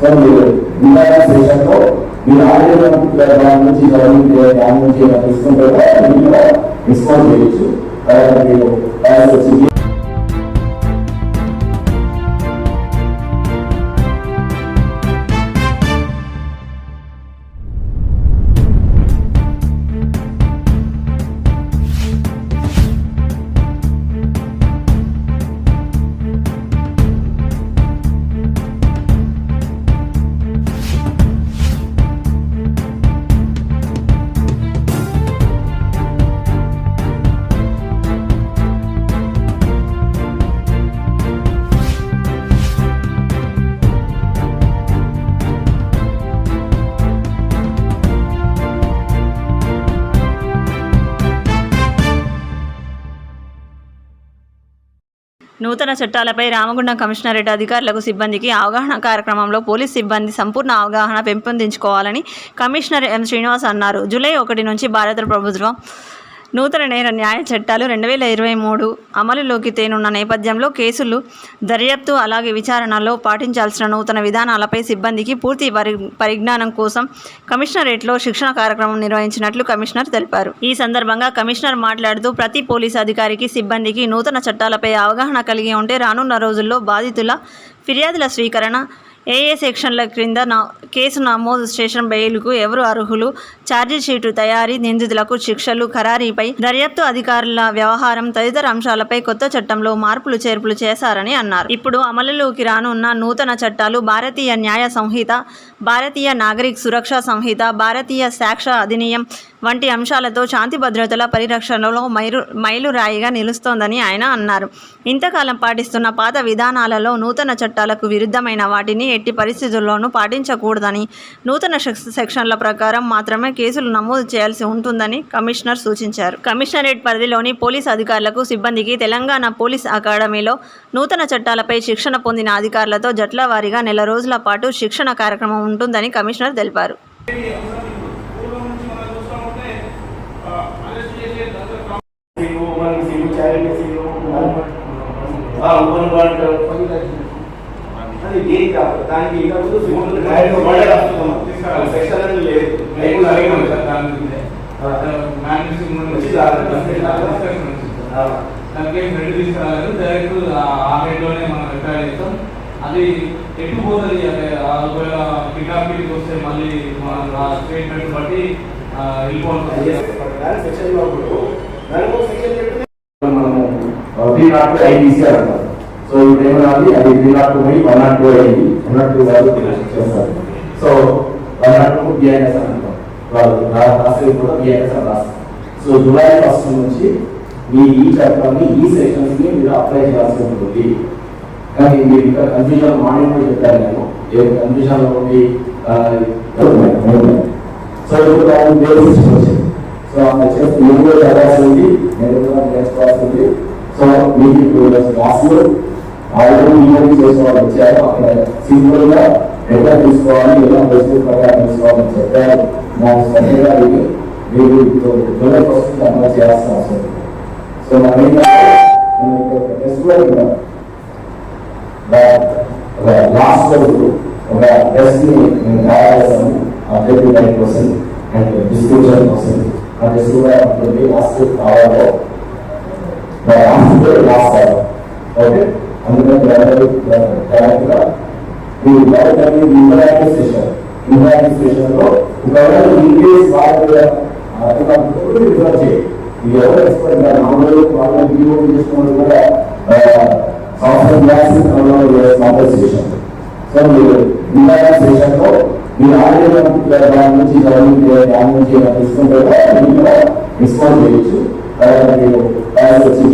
So మీరు ఇందాక సెషన్లో మీరు ఆరోగ్య దాని నుంచి గవర్నమెంట్ దాని నుంచి ఏమైనా తీసుకుంటే మీరు డిస్కౌంట్ చేయొచ్చు. తర్వాత మీరు నూతన చట్టాలపై రామగుండం కమిషనరేట్ అధికారులకు సిబ్బందికి అవగాహన కార్యక్రమంలో పోలీస్ సిబ్బంది సంపూర్ణ అవగాహన పెంపొందించుకోవాలని కమిషనర్ ఎం శ్రీనివాస్ అన్నారు. జూలై ఒకటి నుంచి భారత ప్రభుత్వం నూతన నేర న్యాయ చట్టాలు రెండు వేల ఇరవై మూడు అమలులోకి తేనున్న నేపథ్యంలో కేసులు దర్యాప్తు అలాగే విచారణలో పాటించాల్సిన నూతన విధానాలపై సిబ్బందికి పూర్తి పరి పరిజ్ఞానం కోసం కమిషనరేట్లో శిక్షణ కార్యక్రమం నిర్వహించినట్లు కమిషనర్ తెలిపారు. ఈ సందర్భంగా కమిషనర్ మాట్లాడుతూ ప్రతి పోలీస్ అధికారికి సిబ్బందికి నూతన చట్టాలపై అవగాహన కలిగి ఉంటే రానున్న రోజుల్లో బాధితుల ఫిర్యాదుల స్వీకరణ ఏఏ సెక్షన్ల క్రింద నా కేసు నమోదు స్టేషన్ బెయిల్కు ఎవరు అర్హులు ఛార్జీషీటు తయారీ నిందితులకు శిక్షలు ఖరారీపై దర్యాప్తు అధికారుల వ్యవహారం తదితర అంశాలపై కొత్త చట్టంలో మార్పులు చేర్పులు చేశారని అన్నారు. ఇప్పుడు అమలులోకి రానున్న నూతన చట్టాలు భారతీయ న్యాయ సంహిత భారతీయ నాగరిక సురక్షా సంహిత భారతీయ సాక్ష అధినియం వంటి అంశాలతో శాంతి భద్రతల పరిరక్షణలో మైలు మైలురాయిగా నిలుస్తోందని ఆయన అన్నారు. ఇంతకాలం పాటిస్తున్న పాత విధానాలలో నూతన చట్టాలకు విరుద్ధమైన వాటిని ఎట్టి పరిస్థితుల్లోనూ పాటించకూడదని నూతన సెక్షన్ల ప్రకారం మాత్రమే కేసులు నమోదు చేయాల్సి ఉంటుందని కమిషనర్ సూచించారు. కమిషనరేట్ పరిధిలోని పోలీస్ అధికారులకు సిబ్బందికి తెలంగాణ పోలీస్ అకాడమీలో నూతన చట్టాలపై శిక్షణ పొందిన అధికారులతో జట్ల వారీగా నెల రోజుల పాటు శిక్షణ కార్యక్రమం ఉంటుందని కమిషనర్ తెలిపారు. అది దేని కాదు. దానికి ఇంకా ముందు సెక్షన్ లైవ్ అడిగాం సార్ దాని గురించి. మ్యానేజింగ్ నుంచి. దానికి ఏం రెడీ తీసుకురాలేదు డైరెక్ట్ ఆ రేట్లోనే మనం రిపేర్ చేస్తాం. అది ఎటు పోతుంది అంటే ఆ ఒకవేళ వస్తే మళ్ళీ మన స్టేట్మెంట్ బట్టి ఆ, వెళ్ళిపోతుంది సో ఇప్పుడు ఏమన్నది అది త్రీ నాట్ టూ పోయి వన్ నాట్ టూ అయింది. వన్ నాట్ టూ వాళ్ళు చేస్తారు so one naught two BIS అంటాం. వాళ్ళు రా- రాసేది కూడా బిఐఎస్ అని రాస్తారు సో జూలై ఫస్ట్ నుంచి మీ ఈ చట్టాన్ని ఈ సెక్షన్స్ని మీరు అప్లై చేయాల్సి ఉంటుంది. కానీ మీరు ఇంకా కన్ఫ్యూజన్ మార్నింగ్ కూడా చెప్పాను నేను. ఏ కన్ఫ్యూజన్లో ఉండి సో ఇప్పుడు దాని బేసిక్స్ వచ్చింది. సో అలా చేస్తే మీరు కూడా చదవాల్సింది నేను కూడా నేర్చుకోవాల్సింది సో మీకు ఇప్పుడు క్లాసులు ఆల్రెడీ ఈవెంట్ చేసుకోవాలి. వచ్చారు అక్కడ సింపుల్గా ఎట్లా తీసుకోవాలి? ఎలా బెస్ట్ ప్రకారం తీసుకోవాలని చెప్పారు. నాకు శ్రద్ధగా ఇది మీరు జూలై ఫస్ట్ అమలు చేయాల్సిన అవసరం ఉంది. సో మనం ఏంటంటే మనం ఇక్కడ టెస్ట్ కూడా ఉన్నాం లాస్ట్ వరకు ఒక టెస్ట్ని నేను తయారు చేస్తాను అబ్జెక్టివ్ టైం కోసం అండ్ డిస్క్రిప్షన్ కోసం ఆ టెస్ట్ కూడా ఉంటుంది లాస్ట్ కావాలో లాస్ట్ ఓకే అందుకని మీరందరూ డైరెక్ట్గా మీ direct interactive session interactive session వాళ్ళు రిఫర్ ఎవరు ఎక్స్పర్ట్ కాదు మామూలు వాళ్ళు కూడా సంవత్సరం క్లాస్ కాంపన్సేషన్ సో మీరు ఇంటరాక్టివ్ మీరు దాని నుంచి గవర్నమెంట్ దాని నుంచి ఏమైనా తీసుకుంటే కూడా మీరు డిస్కౌంట్ చేయొచ్చు. తర్వాత మీరు